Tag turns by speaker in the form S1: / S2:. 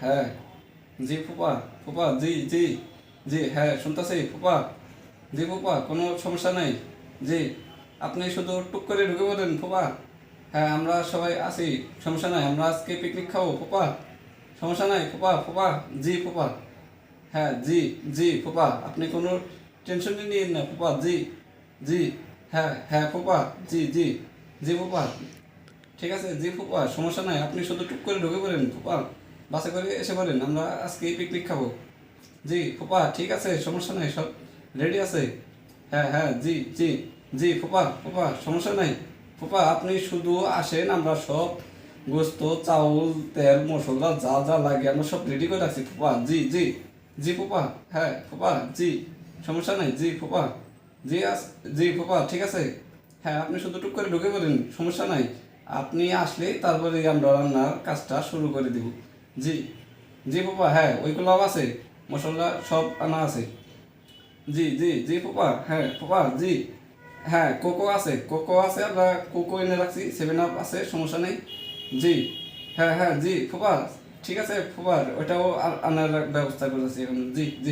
S1: হ্যাঁ। জি ফুপা ফুপা, জি জি জি হ্যাঁ শুনতেছি, ফুপা। জি ফুপা, কোনো সমস্যা নেই। জি, আপনি শুধু টুক করে ঢুকে পড়েন, ফুপা। হ্যাঁ আমরা সবাই আছি, সমস্যা নাই, আমরা আজকে পিকনিক খাব, ফুপা। সমস্যা নাই, ফুপা ফুপা, জি, ফুপা। হ্যাঁ জি জি, ফুপা, আপনি কোনো টেনশন নিন না, ফুপা, জি জি হ্যাঁ হ্যাঁ ফুপা, জি জি জি, ফুপা। ঠিক আছে, জি, ফুপা, সমস্যা নাই, আপনি শুধু টুক করে ঢুকে পড়েন, ফুপা। বাসে করে এসে বলেন, আমরা আজকে পিকনিক খাব। জি, ফুপা, ঠিক আছে, সমস্যা নাই, সব রেডি আছে। হ্যাঁ হ্যাঁ জি জি জি, ফুপা ফুপা, সমস্যা নাই। ফুপা, আপনি শুধু আসেন, আমরা সব গোস্ত, চাউল, তেল, মশলা, যা যা লাগে, আমরা সব রেডি করে রাখছি, ফুপা। জি জি জি, ফুপা হ্যাঁ ফুপা, জি, সমস্যা নাই, জি, ফুপা, জি, আস, জি, ফুপা, ঠিক আছে। হ্যাঁ আপনি শুধু টুক করে ঢুকে বলেন সমস্যা নাই। আপনি আসলে তারপরে আমরা রান্নার কাজটা শুরু করে দিব। জি। জি ফুপা হ্যাঁ ওইগুলো আছে। মশলা সব আনা আছে। জি জি জি ফুপা হ্যাঁ ফুপা জি। হ্যাঁ কোকো আছে। কোকো আছে, আমরা কোকো এনে রাখছি। সেভেন আপ আছে, সমস্যা নেই। জি। হ্যাঁ হ্যাঁ জি ফুপা ঠিক আছে ফুপার ওইটাও আনার ব্যবস্থা করেছি এখন। জি জি।